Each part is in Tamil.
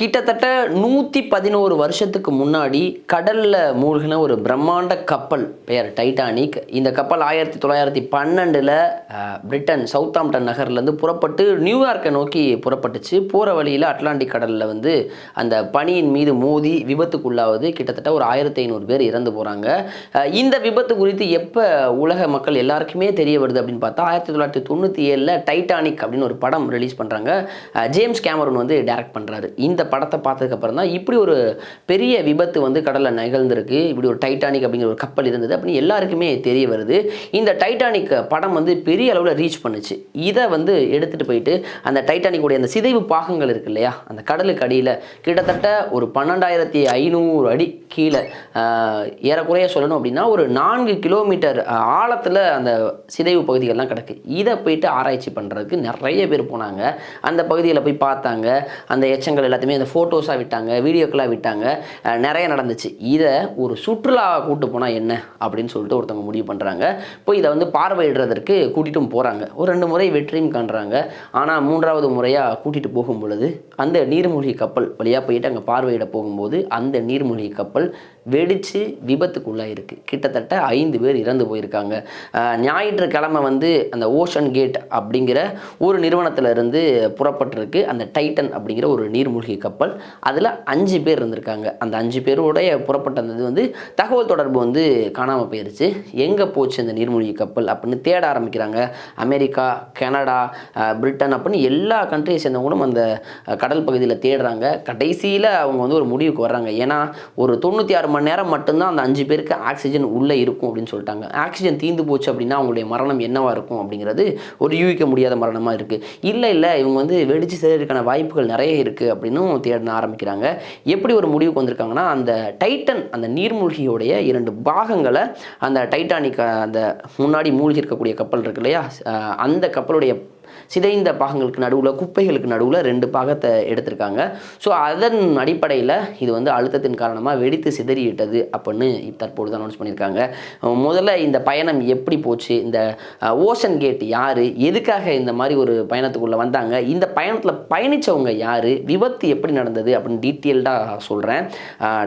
கிட்டத்தட்ட நூற்றி பதினோரு வருஷத்துக்கு முன்னாடி கடலில் மூழ்கின ஒரு பிரம்மாண்ட கப்பல் பெயர் டைட்டானிக். இந்த கப்பல் ஆயிரத்தி தொள்ளாயிரத்தி பன்னெண்டில் பிரிட்டன் சவுத்தாம்டன் நகர்லேருந்து புறப்பட்டு நியூயார்க்கை நோக்கி புறப்பட்டுச்சு. போகிற வழியில் அட்லாண்டிக் கடலில் வந்து அந்த பனியின் மீது மோதி விபத்துக்குள்ளாவது கிட்டத்தட்ட ஒரு ஆயிரத்தி ஐநூறு பேர் இறந்து போகிறாங்க இந்த விபத்து குறித்து எப்போ உலக மக்கள் எல்லாருக்குமே தெரிய வருது அப்படின்னு பார்த்தா ஆயிரத்தி தொள்ளாயிரத்தி தொண்ணூற்றி ஏழில் டைட்டானிக் அப்படின்னு ஒரு படம் ரிலீஸ் பண்ணுறாங்க ஜேம்ஸ் கேமரூன் வந்து டைரக்ட் பண்ணுறாரு இந்த படத்தை பார்த்ததுக்கப்புறம் தான் இப்படி ஒரு பெரிய விபத்து வந்து கடலில் நிகழ்ந்திருக்கு. இப்படி ஒரு டைட்டானிக் அப்படிங்கிற ஒரு கப்பல் இருந்தது அப்படின்னு எல்லாருக்குமே தெரிய வருது. இந்த டைட்டானிக் படம் வந்து பெரிய அளவில் ரீச் பண்ணுச்சு. இதை வந்து எடுத்துகிட்டு போயிட்டு அந்த டைட்டானிக்குடைய அந்த சிதைவு பாகங்கள் இருக்கு இல்லையா? அந்த கடலுக்கு அடியில் கிட்டத்தட்ட ஒரு பன்னெண்டாயிரத்தி ஐநூறு அடி கீழே ஏறக்குறைய சொல்லணும் அப்படின்னா ஒரு நான்கு கிலோமீட்டர் ஆழத்தில் அந்த சிதைவு பகுதிகள்லாம் கிடக்கு. இதை போயிட்டு ஆராய்ச்சி பண்ணுறதுக்கு நிறைய பேர் போனாங்க. அந்த பகுதியில் போய் பார்த்தாங்க. அந்த எச்சங்கள் எல்லாத்தையுமே இந்த ஃபோட்டோஸாக விட்டாங்க வீடியோக்களாக விட்டாங்க நிறைய நடந்துச்சு. இதை ஒரு சுற்றுலா கூட்டு போனால் என்ன? அப்படின்னு சொல்லிட்டு ஒருத்தவங்க முடிவு பண்ணுறாங்க போய் இதை வந்து பார்வையிடுறதற்கு கூட்டிட்டும் போகிறாங்க ஒரு ரெண்டு முறை வெற்றியும் காண்றாங்க. ஆனால் மூன்றாவது முறையாக கூட்டிகிட்டு போகும் பொழுது அந்த நீர்மூழ்கி கப்பல் வழியாக போயிட்டு அங்கே பார்வையிட போகும்போது அந்த நீர்மூழ்கி கப்பல் வெடித்து விபத்துக்குள்ளாயிருக்கு கிட்டத்தட்ட ஐந்து பேர் இறந்து போயிருக்காங்க. ஞாயிற்றுக்கிழமை வந்து அந்த ஓஷன் கேட் அப்படிங்கிற ஒரு நிறுவனத்திலிருந்து புறப்பட்டிருக்கு. அந்த டைட்டன் அப்படிங்கிற ஒரு நீர்மூழ்கி கப்பல். அதில் அஞ்சு பேர் இருந்திருக்காங்க. அந்த அஞ்சு பேருடைய புறப்பட்டது வந்து தகவல் தொடர்பு வந்து காணாமல் போயிருச்சு. எங்கே போச்சு அந்த நீர்மூழ்கி கப்பல் அப்படின்னு தேட ஆரம்பிக்கிறாங்க. அமெரிக்கா கனடா பிரிட்டன் அப்படின்னு எல்லா கண்ட்ரியை சேர்ந்தவங்களும் அந்த கடல் பகுதியில் தேடுறாங்க. கடைசியில் அவங்க வந்து ஒரு முடிவுக்கு வர்றாங்க. ஏன்னா ஒரு தொண்ணூற்றி ஆறு மணி நேரம் மட்டும்தான் அந்த அஞ்சு பேருக்கு ஆக்சிஜன் உள்ளே இருக்கும் அப்படின்னு சொல்லிட்டாங்க. ஆக்சிஜன் தீந்து போச்சு அப்படின்னா அவங்களுடைய மரணம் என்னவாக இருக்கும் அப்படிங்கிறது ஒரு யூகிக்க முடியாத மரணமாக இருக்குது இல்லை இல்லை இவங்க வந்து வெடிச்சு செய்கிறதுக்கான வாய்ப்புகள் நிறைய இருக்குது அப்படின்னும் தேட ஆரம்பிக்கிறாங்க. எப்படி ஒரு முடிவுக்கு வந்திருக்காங்கன்னா அந்த டைட்டன் அந்த நீர்மூழ்கியோடைய இரண்டு பாகங்களை அந்த டைட்டானிக் அந்த முன்னாடி மூழ்கி இருக்கக்கூடிய கப்பல் இருக்கு இல்லையா? அந்த கப்பலுடைய சிதைந்த பாகங்களுக்கு நடுவில் குப்பைகளுக்கு நடுவில் ரெண்டு பாகத்தை எடுத்திருக்காங்க. ஸோ அதன் அடிப்படையில் இது வந்து அழுத்தத்தின் காரணமாக வெடித்து சிதறிவிட்டது அப்படின்னு தற்பொழுது அனௌன்ஸ் பண்ணியிருக்காங்க. முதல்ல இந்த பயணம் எப்படி போச்சு? இந்த ஓஷன் கேட் யார்? எதுக்காக இந்த மாதிரி ஒரு பயணத்துக்குள்ளே வந்தாங்க? இந்த பயணத்தில் பயணித்தவங்க யார்? விபத்து எப்படி நடந்தது? அப்படின்னு டீட்டெயில்டாக சொல்கிறேன்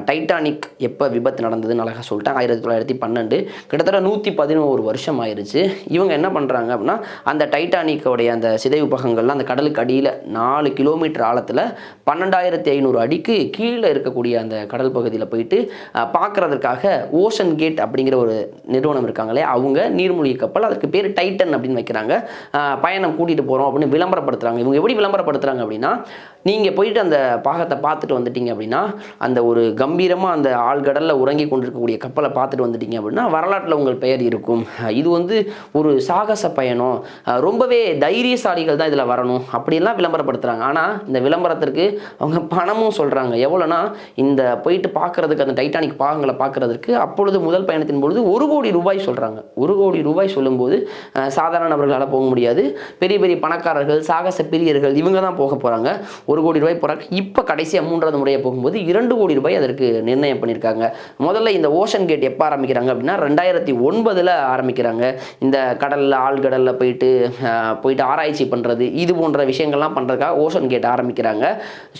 டைட்டானிக் எப்போ விபத்து நடந்ததுன்னு அழகாக சொல்லிட்டேன். ஆயிரத்தி தொள்ளாயிரத்தி பன்னெண்டு. கிட்டத்தட்ட நூற்றி பதினோரு வருஷம் ஆயிருச்சு. இவங்க என்ன பண்ணுறாங்க அப்படின்னா அந்த டைட்டானிக்கோடைய அந்த சிதைவு பகங்கள்லாம் அந்த கடலுக்கு அடியில் நாலு கிலோமீட்டர் ஆழத்தில் பன்னெண்டாயிரத்தி ஐநூறு அடிக்கு கீழே இருக்கக்கூடிய அந்த கடல் பகுதியில் போயிட்டு பார்க்குறதுக்காக பார்க்கறதுக்காக ஓஷன் கேட் அப்படிங்கிற ஒரு நிறுவனம் இருக்காங்களே அவங்க நீர்மூழ்கி கப்பல் அதுக்கு பேர் டைட்டன் அப்படின்னு வைக்கிறாங்க. பயணம் கூட்டிகிட்டு போகிறோம் அப்படின்னு விளம்பரப்படுத்துகிறாங்க இவங்க எப்படி விளம்பரப்படுத்துகிறாங்க அப்படின்னா நீங்கள் போயிட்டு அந்த பாகத்தை பார்த்துட்டு வந்துட்டீங்க அப்படின்னா அந்த ஒரு கம்பீரமாக அந்த ஆழ்கடலில் உறங்கி கொண்டிருக்கக்கூடிய கப்பலை பார்த்துட்டு வந்துட்டீங்க அப்படின்னா வரலாற்றில் உங்கள் பெயர் இருக்கும். இது வந்து ஒரு சாகச பயணம். ரொம்பவே தைரிய தைரியசாலிகள் தான் இதில் வரணும். அப்படிலாம் விளம்பரப்படுத்துகிறாங்க ஆனால் இந்த விளம்பரத்திற்கு அவங்க பணமும் சொல்கிறாங்க எவ்வளோனா இந்த போயிட்டு பார்க்குறதுக்கு அந்த டைட்டானிக் பாகங்களை பார்க்குறதுக்கு அப்பொழுது முதல் பயணத்தின் பொழுது ஒரு கோடி ரூபாய் சொல்கிறாங்க ஒரு கோடி ரூபாய் சொல்லும்போது சாதாரண நபர்களால் போக முடியாது. பெரிய பெரிய பணக்காரர்கள் சாகச பிரியர்கள் இவங்க தான் போக போகிறாங்க ஒரு கோடி ரூபாய் போகிறாங்க இப்போ கடைசியாக மூன்றாவது முறையாக போகும்போது இரண்டு கோடி ரூபாய் அதற்கு நிர்ணயம் பண்ணியிருக்காங்க. முதல்ல இந்த ஓஷன் கேட் எப்போ ஆரம்பிக்கிறாங்க அப்படின்னா ரெண்டாயிரத்தி ஒன்பதில் ஆரம்பிக்கிறாங்க. இந்த கடலில் ஆழ்கடலில் போயிட்டு போயிட்டு ஆராய்ச்சி பண்ணுறது இது போன்ற விஷயங்கள்லாம் பண்ணுறதுக்காக ஓஷன் கேட் ஆரம்பிக்கிறாங்க.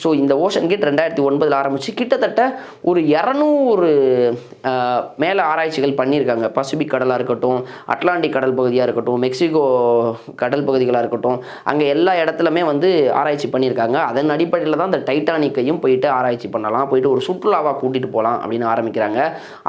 ஸோ இந்த ஓஷன் கேட் ரெண்டாயிரத்தி ஒன்பதில் ஆரம்பித்து கிட்டத்தட்ட ஒரு இரநூறு மேலே ஆராய்ச்சிகள் பண்ணியிருக்காங்க. பசிபிக் கடலாக இருக்கட்டும் அட்லாண்டிக் கடல் பகுதியாக இருக்கட்டும் மெக்சிகோ கடல் பகுதிகளாக இருக்கட்டும் அங்கே எல்லா இடத்துலையுமே வந்து ஆராய்ச்சி பண்ணியிருக்காங்க. அதன் அடிப்படையில் தான் அந்த டைட்டானிக்கையும் போயிட்டு ஆராய்ச்சி பண்ணலாம். போயிட்டு ஒரு சுற்றுலாவாக கூட்டிகிட்டு போகலாம் அப்படின்னு ஆரம்பிக்கிறாங்க.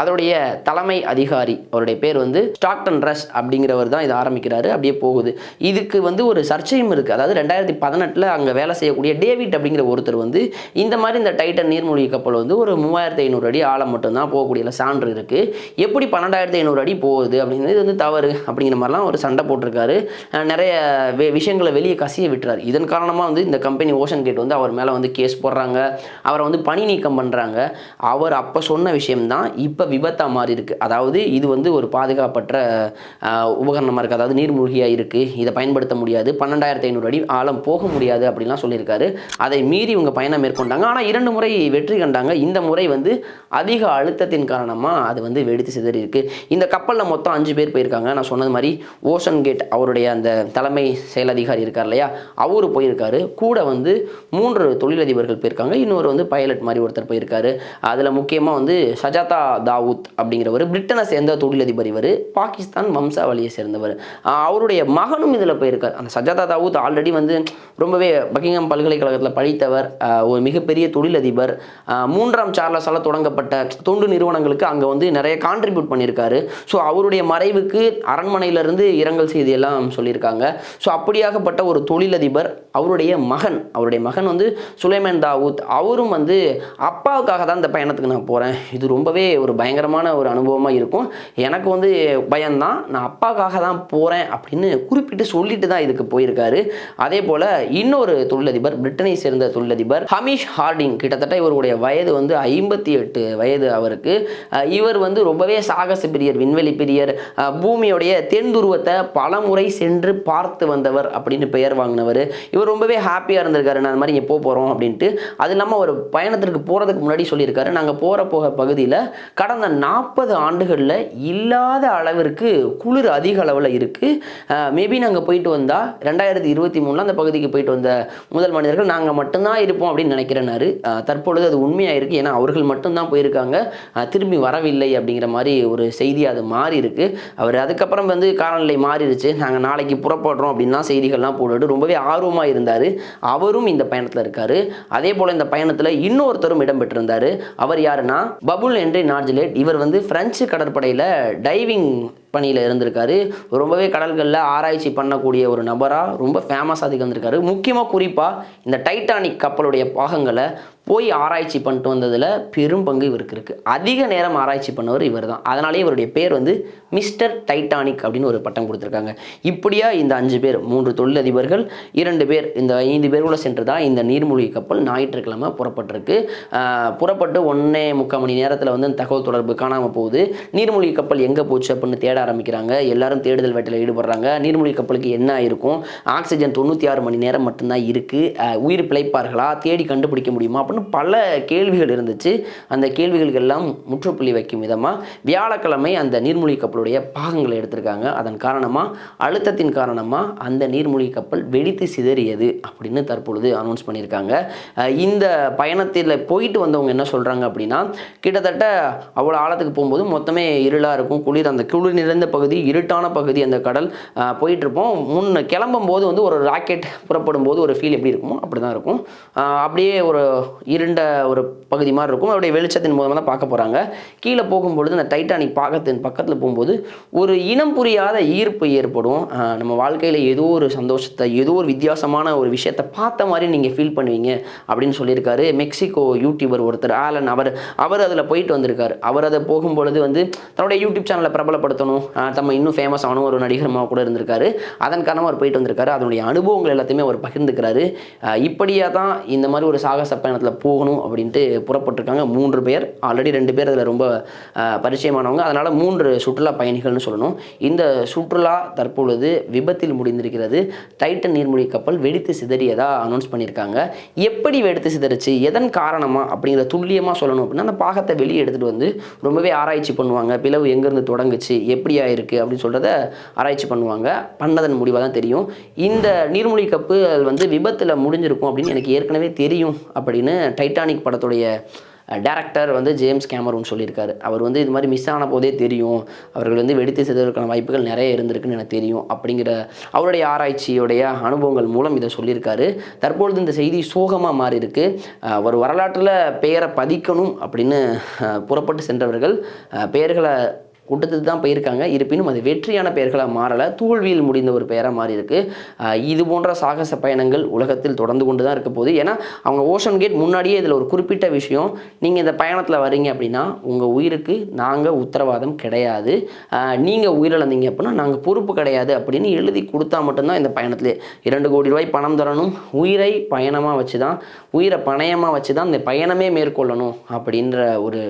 அதோடைய தலைமை அதிகாரி அவருடைய பேர் வந்து ஸ்டாக்டன் ரஸ் அப்படிங்கிறவர் தான் இதை ஆரம்பிக்கிறாரு. அப்படியே போகுது. இதுக்கு வந்து ஒரு சர்ச்சையும் இருக்குது அதாவது ரெண்டாயிரத்தி பதினெட்டில் அங்கே வேலை செய்யக்கூடிய டேவிட் அப்படிங்கிற ஒருத்தர் வந்து இந்த மாதிரி இந்த டைட்டன் நீர்மூழ்கி கப்பல் வந்து ஒரு மூவாயிரத்தி ஐநூறு அடி ஆழம் மட்டும்தான் போகக்கூடிய சான்று இருக்குது எப்படி பன்னெண்டாயிரத்தி ஐநூறு அடி போகுது அப்படிங்கிறது இது வந்து தவறு அப்படிங்கிற மாதிரிலாம் ஒரு சண்டை போட்டிருக்காரு. நிறைய வே- விஷயங்களை வெளியே கசிய விட்டுறாரு. இதன் காரணமாக வந்து இந்த கம்பெனி ஓஷன் கேட் வந்து அவர் மேலே வந்து கேஸ் போடுறாங்க. அவரை வந்து பணி நீக்கம் பண்ணுறாங்க அவர் அப்போ சொன்ன விஷயம்தான் இப்போ விபத்தாக மாறி இருக்குது அதாவது இது வந்து ஒரு பாதுகாப்பற்ற உபகரணமாக இருக்குது அதாவது நீர்மூழ்கியாக இருக்குது இதை பயன்படுத்த முடியாது முடியாது. பன்னெண்டாயிரத்தி ஐநூறு அடி ஆழம் போக முடியாது அப்படிலாம் சொல்லியிருக்காரு. அதை மீறி இவங்க பயணம் மேற்கொண்டாங்க. ஆனால் இரண்டு முறை வெற்றி கண்டாங்க. இந்த முறை வந்து அதிக அழுத்தத்தின் காரணமாக அது வந்து வெடித்து சிதறி இருக்கு இந்த கப்பலில் மொத்தம் அஞ்சு பேர் போயிருக்காங்க. நான் சொன்னது மாதிரி ஓஷன் கேட் அவருடைய அந்த தலைமை செயலதிகாரி இருக்கார் இல்லையா? அவரு போயிருக்காரு. கூட வந்து மூன்று தொழிலதிபர்கள் போயிருக்காங்க. இன்னொரு வந்து பைலட் மாதிரி ஒருத்தர் போயிருக்காரு. அதில் முக்கியமாக வந்து சஜாதா தாவூத் அப்படிங்கிறவர். பிரிட்டனை சேர்ந்த தொழிலதிபர் இவர். பாகிஸ்தான் வம்சாவளியை சேர்ந்தவர். அவருடைய மகனும் இதில் போயிருக்கார். அந்த சஜாதா தாவூத் ஆல்ரெடி வந்து ரொம்பவே பக்கிங்ஹாம் பல்கலைக்கழகத்தில் படித்தவர் ஒரு மிகப்பெரிய தொழிலதிபர். மூன்றாம் சார்லஸால் தொடங்கப்பட்ட தொண்டு நிறுவனங்களுக்கு அங்கே வந்து நிறைய கான்ட்ரிபியூட் பண்ணியிருக்காரு. ஸோ அவருடைய மறைவுக்கு அரண்மனையிலிருந்து இரங்கல் செய்தி எல்லாம் சொல்லியிருக்காங்க. ஸோ அப்படியாகப்பட்ட ஒரு தொழிலதிபர் அவருடைய மகன் அவருடைய மகன் வந்து சுலைமான் தாவூத். அவரும் வந்து அப்பாவுக்காக தான் இந்த பயணத்துக்கு நான் போகிறேன் இது ரொம்பவே ஒரு பயங்கரமான ஒரு அனுபவமாக இருக்கும். எனக்கு வந்து பயம்தான். நான் அப்பாவுக்காக தான் போகிறேன் அப்படின்னு குறிப்பிட்டு சொல்லிட்டு தான் இது இதுக்கு போயிருக்காரு. அதே போல் இன்னொரு தொழிலதிபர் பிரிட்டனை சேர்ந்த தொழிலதிபர் ஹமீஷ் ஹார்டிங். கிட்டத்தட்ட இவருடைய வயது வந்து ஐம்பத்தி எட்டு வயது அவருக்கு. இவர் வந்து ரொம்பவே சாகச பிரியர் விண்வெளி பிரியர் பூமியோடைய தென் துருவத்தை பல முறை சென்று பார்த்து வந்தவர் அப்படின்னு பெயர் வாங்கினவர். இவர் ரொம்பவே ஹாப்பியாக இருந்திருக்காரு. நான் அந்த மாதிரி இங்கே போக போகிறோம் அப்படின்ட்டு. அது இல்லாமல் ஒரு பயணத்திற்கு போகிறதுக்கு முன்னாடி சொல்லியிருக்காரு. நாங்கள் போகிற போக பகுதியில் கடந்த நாற்பது ஆண்டுகளில் இல்லாத அளவிற்கு குளிர் அதிக அளவில் இருக்குது மேபி நாங்கள் போயிட்டு வந்தால் ரெண்டாயிரத்தி இருபத்தி மூணில் அந்த பகுதிக்கு போயிட்டு வந்த முதல் மனிதர்கள் நாங்கள் மட்டும்தான் இருப்போம் அப்படின்னு நினைக்கிறேனாரு தற்பொழுது அது உண்மையாக இருக்குது ஏன்னா அவர்கள் மட்டும்தான் போயிருக்காங்க. திரும்பி வரவில்லை அப்படிங்கிற மாதிரி ஒரு செய்தி அது மாறி இருக்கு அவர் அதுக்கப்புறம் வந்து காலநிலை மாறிடுச்சு. நாங்கள் நாளைக்கு புறப்படுறோம் அப்படின்லாம் செய்திகள்லாம் போட்டுட்டு ரொம்பவே ஆர்வமாக இருந்தார். அவரும் இந்த பயணத்தில் இருக்கார். அதே போல் இந்த பயணத்தில் இன்னொருத்தரும் இடம்பெற்றிருந்தார் அவர் யாருன்னா பபுல் என்ட்ரி நார்ஜிலேட். இவர் வந்து பிரெஞ்சு கடற்படையில் டைவிங் பணியில் இருந்திருக்காரு. ரொம்பவே கடல்களில் ஆராய்ச்சி பண்ணக்கூடிய ஒரு நபராக ரொம்ப ஃபேமஸாக திகழ்ந்திருக்காரு முக்கியமாக குறிப்பாக இந்த டைட்டானிக் கப்பலுடைய பாகங்களை போய் ஆராய்ச்சி பண்ணிட்டு வந்ததில் பெரும் பங்கு இவருக்கு இருக்குது அதிக நேரம் ஆராய்ச்சி பண்ணவர் இவர் தான் அதனாலே இவருடைய பேர் வந்து மிஸ்டர் டைட்டானிக் அப்படின்னு ஒரு பட்டம் கொடுத்துருக்காங்க. இப்படியா இந்த அஞ்சு பேர் மூன்று தொழிலதிபர்கள் இரண்டு பேர் இந்த ஐந்து பேருக்குள்ள சென்று தான் இந்த நீர்மூழ்கி கப்பல் ஞாயிற்றுக்கிழமை புறப்பட்டிருக்கு. புறப்பட்டு ஒன்றே முக்கால் மணி நேரத்தில் வந்து அந்த தகவல் தொடர்பு காணாமல் போகுது. நீர்மூழ்கி கப்பல் எங்கே போச்சு அப்படின்னு தேட ஆரம்பிக்கிறாங்க. எல்லாரும் தேடுதல் வேட்டையில் ஈடுபடுறாங்க. நீர்மூழ்கி கப்பலுக்கு என்ன ஆயிருக்கும்? ஆக்சிஜன் தொண்ணூற்றி ஆறு மணி நேரம் மட்டும்தான் இருக்குது உயிர் பிழைப்பார்களா? தேடி கண்டுபிடிக்க முடியுமா? அப்படின்னு பல கேள்விகள் இருந்துச்சு. அந்த கேள்விகளுக்கு எல்லாம் முற்றுப்புள்ளி வைக்கும் விதமாக வியாழக்கிழமை அந்த நீர்மூழ்கி கப்பலுடைய பாகங்களை எடுத்திருக்காங்க. அதன் காரணமாக அழுத்தத்தின் காரணமாக அந்த நீர்மூழ்கி கப்பல் வெடித்து சிதறியது அப்படின்னு தற்பொழுது அனௌன்ஸ் பண்ணியிருக்காங்க. இந்த பயணத்தில் போயிட்டு வந்தவங்க என்ன சொல்கிறாங்க அப்படின்னா கிட்டத்தட்ட அவ்வளோ ஆழத்துக்கு போகும்போது மொத்தமே இருளாக இருக்கும். குளிர் அந்த குளிர் நிறைந்த பகுதி இருட்டான பகுதி அந்த கடல் போயிட்டுருப்போம். போயிட்டு இருப்போம் கிளம்பும் போது வந்து ஒரு ராக்கெட் புறப்படும் போது ஒரு ஃபீல் எப்படி இருக்குமோ அப்படி தான் இருக்கும் அப்படியே ஒரு இருண்ட ஒரு பகுதி மாதிரி இருக்கும். அவருடைய வெளிச்சத்தின் மூலமாக தான் பார்க்க போகிறாங்க கீழே போகும்பொழுது அந்த டைட்டானிக் பாகத்தின் பக்கத்தில் போகும்போது ஒரு இனம் புரியாத ஈர்ப்பு ஏற்படும். நம்ம வாழ்க்கையில் ஏதோ ஒரு சந்தோஷத்தை ஏதோ ஒரு வித்தியாசமான ஒரு விஷயத்தை பார்த்த மாதிரி நீங்கள் ஃபீல் பண்ணுவீங்க அப்படின்னு சொல்லியிருக்காரு. மெக்சிகோ யூடியூபர் ஒருத்தர் ஆலன் அவர் அவர் அதில் போயிட்டு வந்திருக்காரு. அவர் அதை போகும்பொழுது வந்து தன்னுடைய யூடியூப் சேனலை பிரபலப்படுத்தணும். அஹ் நம்ம இன்னும் ஃபேமஸ் ஆகணும் ஒரு நடிகரமாக கூட இருந்திருக்காரு. அதன் காரணமாக அவர் போயிட்டு வந்திருக்காரு. அதனுடைய அனுபவங்கள் எல்லாத்தையுமே அவர் பகிர்ந்துக்கிறாரு. இப்படியாக தான் இந்த மாதிரி ஒரு சாகச பயணத்தில் போகணும் அப்படின்ட்டு புறப்பட்டிருக்காங்க. மூன்று பேர். ஆல்ரெடி ரெண்டு பேர் அதில் ரொம்ப பரிச்சயமானவங்க. அதனால் மூன்று சுற்றுலா பயணிகள்னு சொல்லணும். இந்த சுற்றுலா தற்பொழுது விபத்தில் முடிந்திருக்கிறது. டைட்டன் நீர்மூழ்கி கப்பல் வெடித்து சிதறியதா அனௌன்ஸ் பண்ணியிருக்காங்க. எப்படி வெடித்து சிதறிச்சு? எதன் காரணமாக அப்படிங்கிற துல்லியமாக சொல்லணும் அப்படின்னா அந்த பாகத்தை வெளியே எடுத்துகிட்டு வந்து ரொம்பவே ஆராய்ச்சி பண்ணுவாங்க. பிளவு எங்கேருந்து தொடங்குச்சு? எப்படி ஆயிருக்கு? அப்படின்னு சொல்கிறத ஆராய்ச்சி பண்ணுவாங்க. பண்ணதன் முடிவாக தான் தெரியும். இந்த நீர்மூழ்கி கப்பு வந்து விபத்தில் முடிஞ்சிருக்கும் அப்படின்னு எனக்கு ஏற்கனவே தெரியும் அப்படின்னு டைட்டானிக் படத்துடைய டேரக்டர் வந்து ஜேம்ஸ் கேமரூன் சொல்லியிருக்காரு. அவர் வந்து இது மாதிரி மிஸ் ஆன போதே தெரியும். அவர்கள் வந்து வெடித்து செய்ததற்கான வாய்ப்புகள் நிறைய இருந்திருக்குன்னு எனக்கு தெரியும் அப்படிங்கிற அவருடைய ஆராய்ச்சியுடைய அனுபவங்கள் மூலம் இதை சொல்லியிருக்காரு. தற்பொழுது இந்த செய்தி சோகமாக மாறி இருக்கு ஒரு வரலாற்றில் பெயரை பதிக்கணும் அப்படின்னு புறப்பட்டு சென்றவர்கள் பெயர்களை கூட்டத்துக்கு தான் போயிருக்காங்க. இருப்பினும் அது வெற்றியான பெயர்களாக மாறலை. தோல்வியில் முடிந்த ஒரு பெயராக மாறி இருக்கு இது போன்ற சாகச பயணங்கள் உலகத்தில் தொடர்ந்து கொண்டு தான் இருக்க போகுது. ஏன்னா அவங்க ஓஷன் கேட் முன்னாடியே இதில் ஒரு குறிப்பிட்ட விஷயம். நீங்கள் இந்த பயணத்தில் வரீங்க அப்படின்னா உங்கள் உயிருக்கு நாங்கள் உத்தரவாதம் கிடையாது. நீங்கள் உயிரிழந்தீங்க அப்படின்னா நாங்கள் பொறுப்பு கிடையாது அப்படின்னு எழுதி கொடுத்தா மட்டும்தான் இந்த பயணத்தில். இரண்டு கோடி ரூபாய் பணம் தரணும். உயிரை பயணமாக வச்சு தான் உயிரை பணயமாக வச்சு தான் இந்த பயணமே மேற்கொள்ளணும் அப்படின்ற ஒரு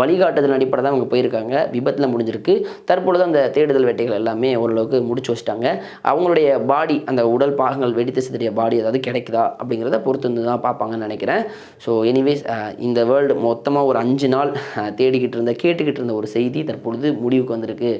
வழிகாட்டுதல் அடிப்படை தான் அவங்க போயிருக்காங்க. விபத்தில் முடிஞ்சிருக்கு. தற்பொழுது அந்த தேடுதல் வேட்டைகள் எல்லாமே ஓரளவுக்கு முடிச்சு வச்சிட்டாங்க. அவங்களுடைய பாடி அந்த உடல் பாகங்கள் வெடித்து சிதறிய பாடி ஏதாவது கிடைக்குதா அப்படிங்கிறத பொறுத்து வந்து தான் பார்ப்பாங்கன்னு நினைக்கிறேன். ஸோ எனிவேஸ் இந்த வேர்ல்டு மொத்தமாக ஒரு அஞ்சு நாள் தேடிக்கிட்டு இருந்த கேட்டுக்கிட்டு இருந்த ஒரு செய்தி தற்பொழுது முடிவுக்கு வந்திருக்கு.